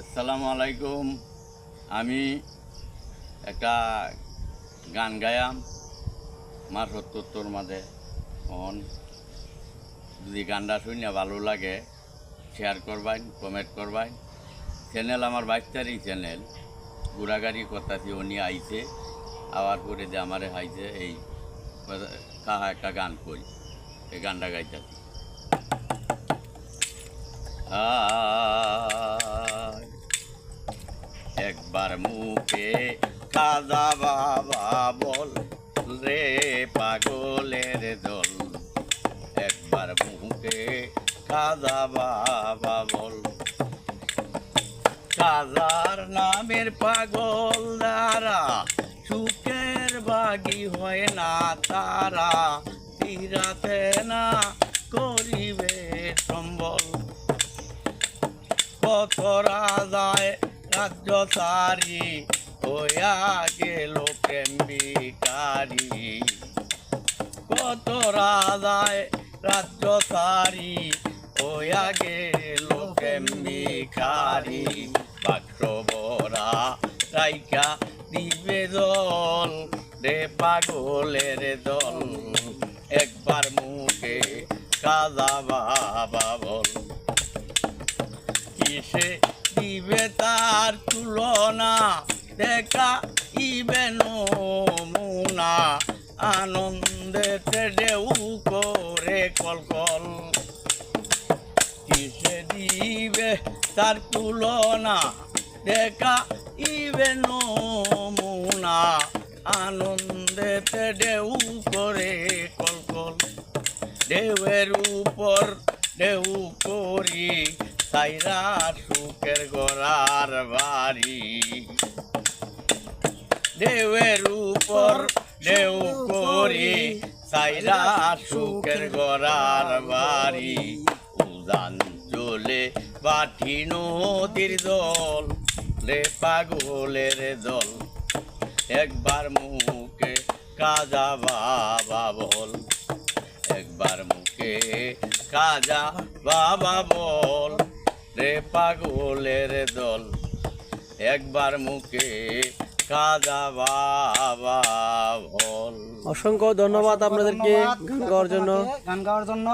আসসালামু আলাইকুম। আমি একটা গান গায়াম মা সত্তর মাঝে অন যদি গানটা শুনে ভালো লাগে শেয়ার করবাই কমেন্ট করবাই। চ্যানেল আমার বাইশ তারিখ চ্যানেল গুড়াগাড়ি কথাছি উনি আইছে, আবার করে যে আমারে হাইছে, এই কাহা একটা গান করি এই গানটা গাইতে আয় একবার মুখে খাজা বাবা বল রে পাগলের দল। একবার মুখে খাজা বাবা বল। কাজার নামের পাগল দ্বারা সুখের বাগি হয় না তারা। তীরাতে না করিবে সম্বল। কত রাজায় রাজ্য সারি হইয়া গেল প্রেমিকারি। কত রাজায় রাজ্য সারি হইয়া গেল প্রেমিকারি। বাক্স বরা রাইকা দিবে দল রে পাগলের দল। একবার মুখে কাজা বাবা বল, কিসে দিবে তার তুলনা দেখা ইবে নমুনা আনন্দেতে ঢেউ করে কলকল। কিসে দিবে তার তুলনা দেখা ইবে নমুনা আনন্দেতে ঢেউ করে কলকল। ঢেউয়ের উপর ঢেউ করি সাইরা সুখের গড়ার বাড়ি। ঢেউয়ের উপর ঢেউ করি, সাইরা সুখের গড়ার বাড়ি। উদান চলে বাটি নদীর দল রে পাগলের দল একবার মুখে কাজা বাবা বল, একবার মুখে কাজা বাবা বল। রে পাগলের দল একবার মুখে কাজা বাবা বল। অসংখ্য ধন্যবাদ আপনাদেরকে গান গাওয়ার জন্য। গান গাওয়ার জন্য।